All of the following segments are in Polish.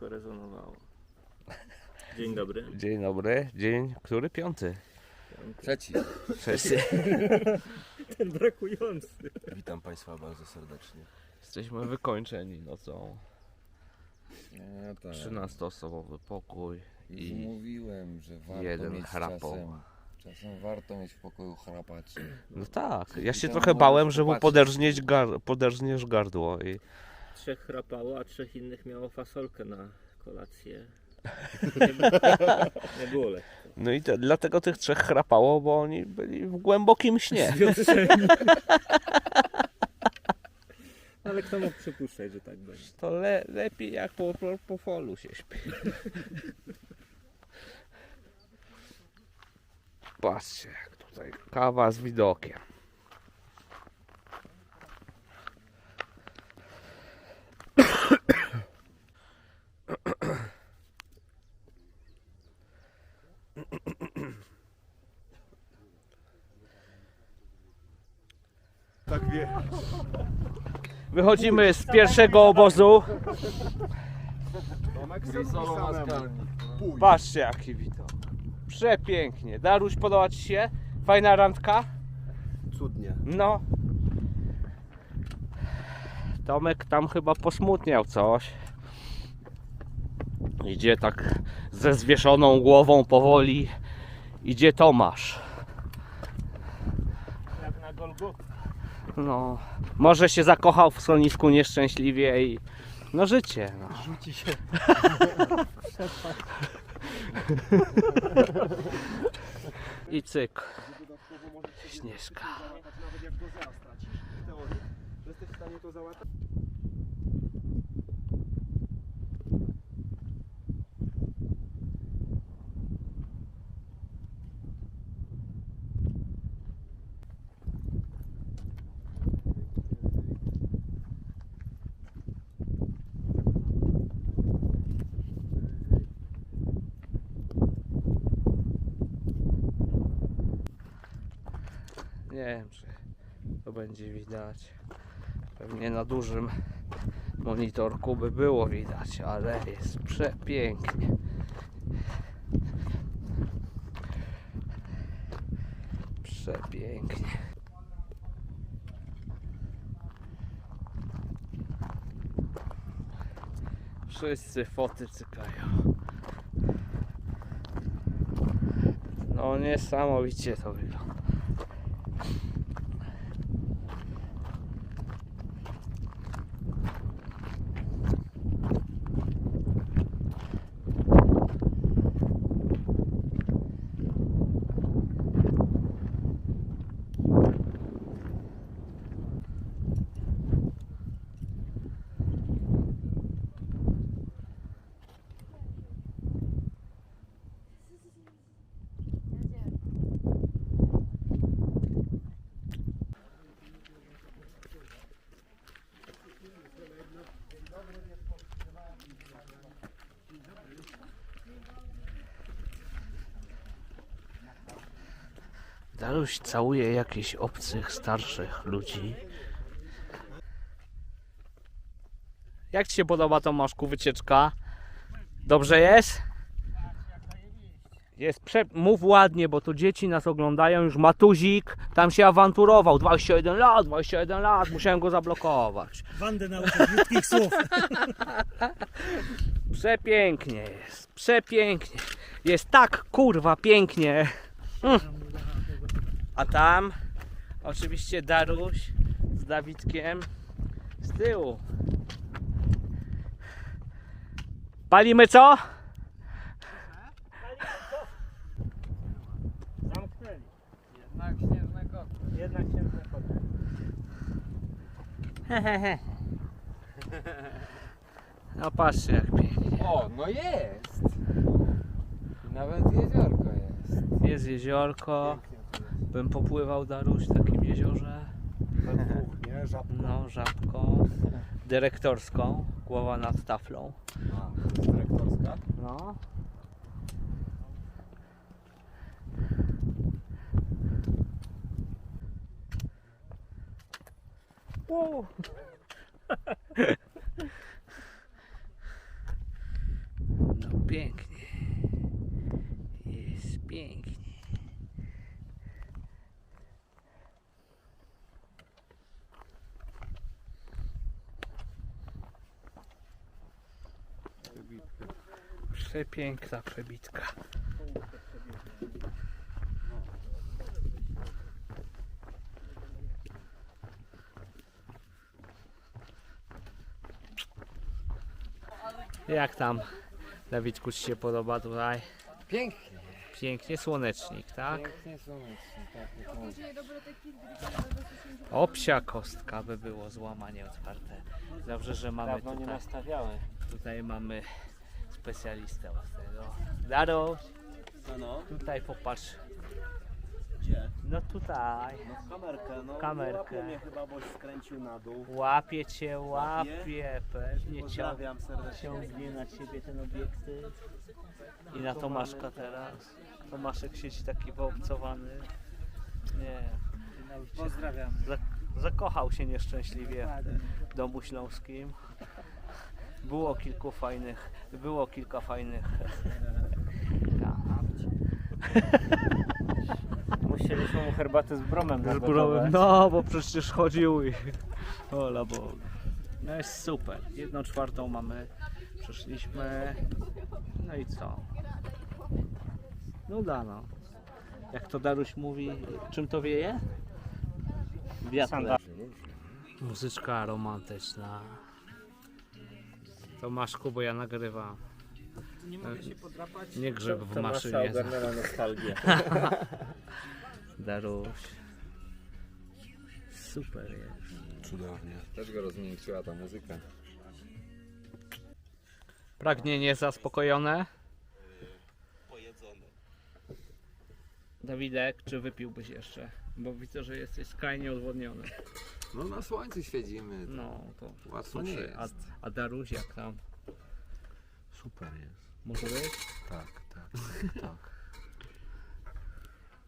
wszystko rezonowało. Dzień dobry. Dzień dobry, dzień który? Piąty. Trzeci. Cześć. Ten brakujący. Witam Państwa bardzo serdecznie. Jesteśmy wykończeni nocą. No tak. 13-osobowy pokój Już i mówiłem, że warto jeden mieć chrapał. czasem. Czasem warto mieć w pokoju chrapaczy. no tak. Ja się trochę bałem, że mu gar... poderżniesz gardło i Trzech chrapało, a trzech innych miało fasolkę na kolację. Nie, było- nie było lekko. no i te, dlatego tych trzech chrapało, bo oni byli w głębokim śnie. Ale kto mógł przypuszczać, że tak będzie? To le, lepiej jak po, po, po folu się śpi. Patrzcie, jak tutaj kawa z widokiem. Wychodzimy z pierwszego obozu. Patrzcie jaki widok. Przepięknie. Daruś, podoba Ci się? Fajna randka? Cudnie. No. Tomek tam chyba posmutniał coś. Idzie tak ze zwieszoną głową powoli. Idzie Tomasz. Jak na Golgu. No. Może się zakochał w schronisku nieszczęśliwie i... No życie. No. Rzuci się. I cyk. Śnieżka. Nawet jak stracisz w teorii, to jesteś w stanie to załatwić. Nie wiem, czy to będzie widać. Pewnie na dużym monitorku by było widać, ale jest przepięknie. Przepięknie. Wszyscy foty cykają. No niesamowicie to wygląda. Daruś całuje jakichś obcych, starszych ludzi. Jak Ci się podoba Tomaszku wycieczka? Dobrze jest? Jest prze... Mów ładnie, bo tu dzieci nas oglądają. Już Matuzik tam się awanturował. 21 lat, 21 lat. Musiałem go zablokować. Wandę nauczyć brzydkich słów. Przepięknie jest. Przepięknie. Jest tak kurwa pięknie. Mm. A tam oczywiście Daruś z Dawidkiem z tyłu. Palimy co? Zamknęli. Jednak śnieżne koty. Jednak śnieżne koty. No patrzcie jak pięknie. O, no jest! Nawet jeziorko jest. Jest jeziorko. Bym popływał Daruś w takim jeziorze. We dwóch, nie? Żabka. No, żabką. Dyrektorską. Głowa nad taflą. Dyrektorska. No. pięknie. Jest pięknie. Przepiękna przebitka. Jak tam, Dawidku, Ci się podoba tutaj? Pięknie, Pięknie słonecznik, tak? pięknie słonecznie, tak jak mówię. Obsia kostka by było złamanie otwarte. Dobrze, że mamy Dawno nie tutaj, nastawiałem. Tutaj mamy specjalistę od tego. Daro, No, no. tutaj popatrz. Gdzie? No tutaj. No kamerkę, no. Kamerkę. Łapie mnie chyba, boś skręcił na dół. Łapie cię, łapie, pewnie cię Pozdrawiam serdecznie. ciągnie na ciebie ten obiektyw. I na Tomaszka teraz. Tomaszek siedzi taki wyobcowany. Nie. Pozdrawiam. Za- Zakochał się nieszczęśliwie w domu śląskim. Było kilku fajnych, było kilka fajnych. Musieliśmy mu herbatę z bromem Z browem, no bo przecież chodził i ola bo no jest super, jedną czwartą mamy. Przeszliśmy. No i co? Nuda no. Jak to Daruś mówi czym to wieje? Sandał. muzyczka romantyczna Tomaszku bo ja nagrywam Nie mogę się podrapać. nie grzeb w Tomasza maszynie ogarnęła nostalgię. Daruś super jest Cudownie. Też go rozmiękczyła ta muzyka. Pragnienie zaspokojone? Dawidek, czy wypiłbyś jeszcze? Bo widzę, że jesteś skrajnie odwodniony. No na słońcu świecimy. No, to Łatwo nie Słuchaj, jest. A, a Daruś jak tam? Super jest. Może być? Tak, tak, tak.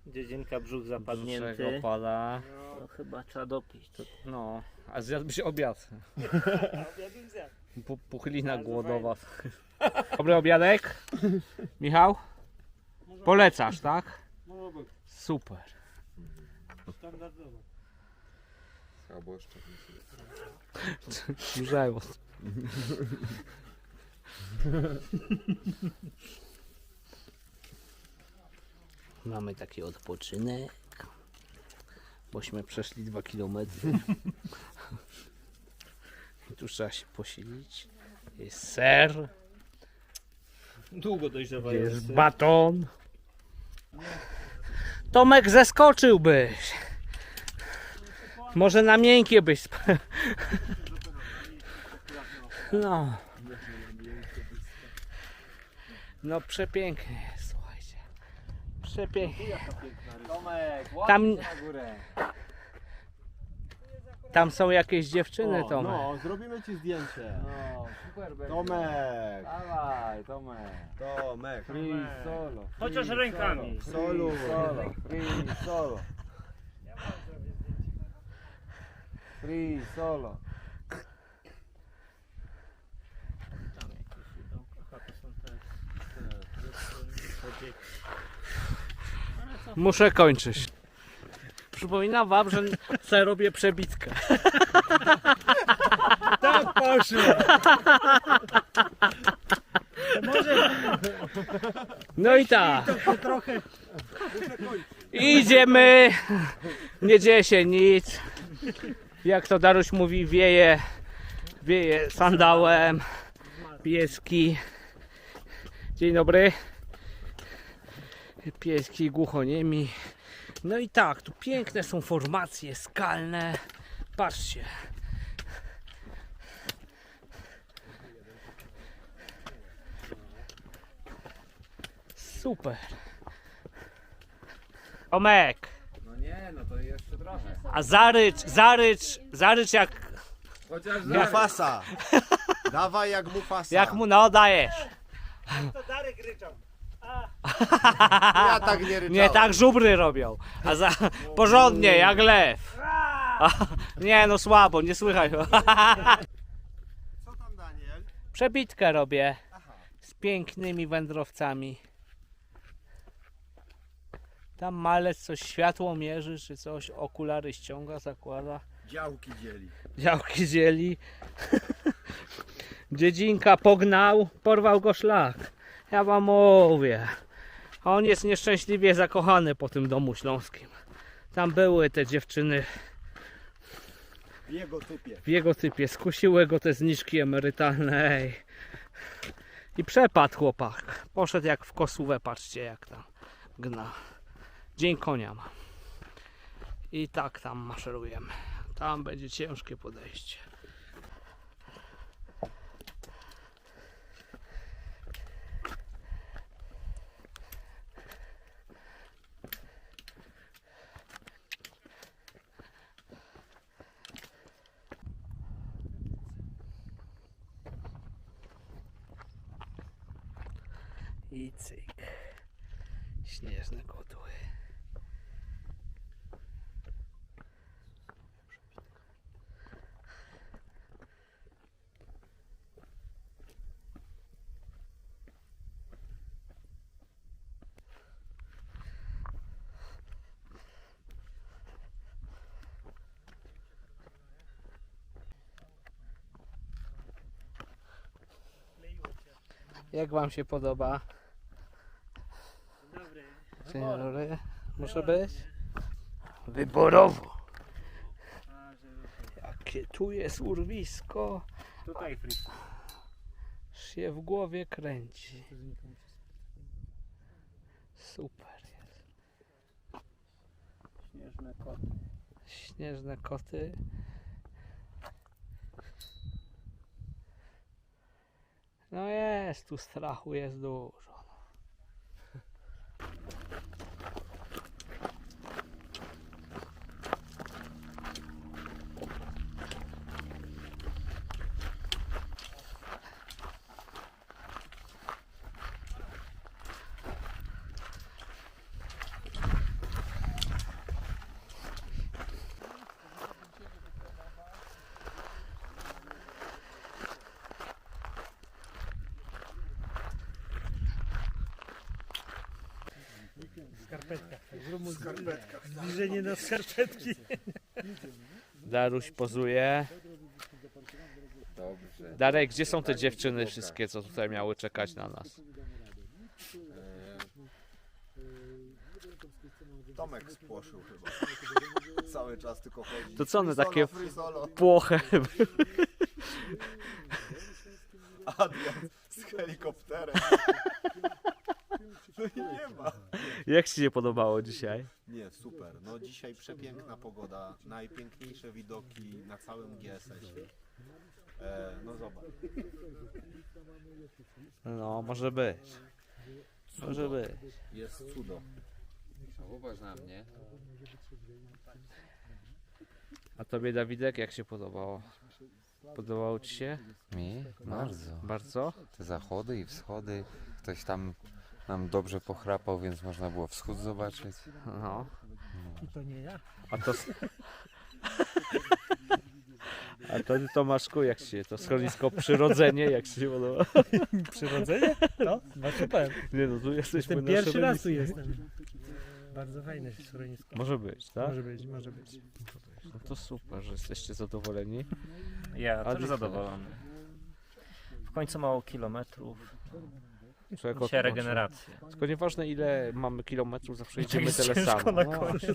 Dziedzinka brzuch zapadnięty. Brzuszek opada. No chyba trzeba dopić. No, a zjadłbyś obiad. Pu- Puchlina głodowa. Dobry obiadek? Michał? Polecasz, tak? Super. Standardowo. Schaboszczak. Grzeło. Mamy taki odpoczynek. Bośmy przeszli 2 km. Tu trzeba się posilić. Jest ser, Długo dojrzewający. jest baton. Tomek zeskoczyłbyś. Może na miękkie byś. No. No przepięknie jest, słuchajcie. Przepięknie. Tomek, Tam, na górę. Tam są jakieś dziewczyny, O, Tomek. No, zrobimy ci zdjęcie. No, super będzie. Tomek. Dawaj, Tomek. Tomek. Free solo. Chociaż free rękami. Solo. Free solo. Free solo. Free solo. Muszę kończyć. Przypominam wam, że sobie robię przebitkę. Tak poszło. Może No i tak. to trochę Idziemy. Nie dzieje się nic. Jak to Daruś mówi, wieje, wieje sandałem. Pieski. Dzień dobry. Pieski głuchoniemi. No i tak, tu piękne są formacje skalne. Patrzcie. Super. Tomek. No nie, no to jeszcze trochę. A zarycz, zarycz, zarycz jak, Chociaż Mufasa. Dawaj jak Mufasa. jak mu no dajesz. Ja tak nie ryczałem. Nie tak żubry robią, a za, porządnie jak lew. A, nie no słabo, nie słychać. Co tam Daniel? Przebitkę robię. z pięknymi wędrowcami. Tam malec coś światło mierzy, czy coś, okulary ściąga, zakłada. Działki dzieli. Działki zieli. Dziedzinka pognał, porwał go szlak. Ja wam mówię. A on jest nieszczęśliwie zakochany po tym domu śląskim. Tam były te dziewczyny W jego typie. w jego typie. Skusiły go te zniżki emerytalne. Ej. I przepadł chłopak. Poszedł jak w kosówę, patrzcie jak tam gna. Dzień konia ma. I tak tam maszerujemy. Tam będzie ciężkie podejście. I cyk. Śnieżne kotły. Jak wam się podoba? Dzień dobry. Może być? Wyborowo. Jakie tu jest urwisko. Tutaj Fritz. Się w głowie kręci. Super jest. Śnieżne koty. Śnieżne koty. No jest, tu strachu jest dużo. Skarpetka. Zrób mu skarpetka. Zbliżenie na skarpetki. Daruś pozuje. Dobrze. Darek, gdzie są te dziewczyny wszystkie, co tutaj miały czekać na nas? Tomek spłoszył chyba. Cały czas tylko chodzi. To co one Free takie- Solo, free solo. Płoche. Adrian z helikopterem. No i nie ma. Jak ci się podobało dzisiaj? Nie, super. No dzisiaj przepiękna pogoda. Najpiękniejsze widoki na całym GSS-ie. E, no zobacz. No, może być. Może być. Jest cudo. Popatrz na mnie. A tobie, Dawidek, jak się podobało? Podobało ci się? Mi? Bardzo. Bardzo? Te zachody i wschody. Ktoś tam nam dobrze pochrapał, więc można było wschód zobaczyć. No. I to nie ja. A to... A to Tomaszku, jak się to schronisko przyrodzenie, jak się podoba? Przyrodzenie? No, no super. Nie no, tu jesteśmy Jestem na pierwszy raz tu jestem. Bardzo fajne schronisko. Może być, tak? Może być, może być. No to super, że jesteście zadowoleni. Ja też zadowolony. W końcu mało kilometrów. Czego Dzisiaj regeneracja. Tylko nieważne ile mamy kilometrów, zawsze idziemy jest tyle ciężko samo. na No. dokładnie.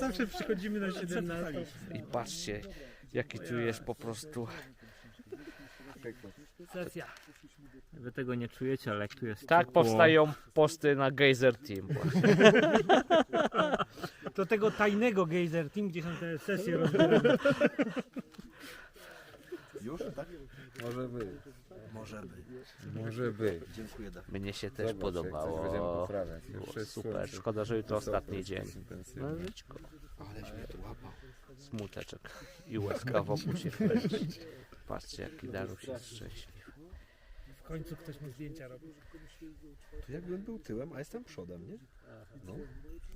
Zawsze przychodzimy na 17. I patrzcie, jaki tu jest po prostu Sesja. Wy tego nie czujecie, ale jak tu jest Tak ciepło, powstają posty na Geyser Team. Do tego tajnego geyser team, gdzie są te sesje rozbierane. Już? Tak? Może być. Może być. Może być. Dziękuję Dawid. Mnie się też Zobacz, jak coś będziemy podobało. poprawiać. Było Już jest super. słońce. Szkoda, że jutro ostatni dzień. Intensywnie. No żyćko. Aleś mnie tu łapał. Smuteczek i łezka wokół się kręci. Patrzcie jaki Daruś jest szczęśliwy. W końcu ktoś mu zdjęcia robi. To jakbym był tyłem, a jestem przodem, nie?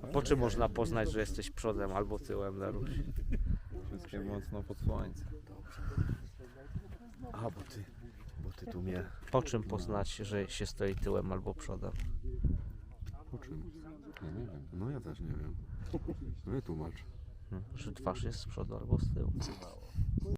A po czym można poznać, że jesteś przodem albo tyłem Daruś? Wszystkie mocno pod słońcem. A, bo ty, bo Ty tu mnie. Po czym poznać, że się stoi tyłem albo przodem? Po czym? Ja nie wiem. No ja też nie wiem. Wytłumacz. Hmm, Że twarz jest z przodu albo z tyłu.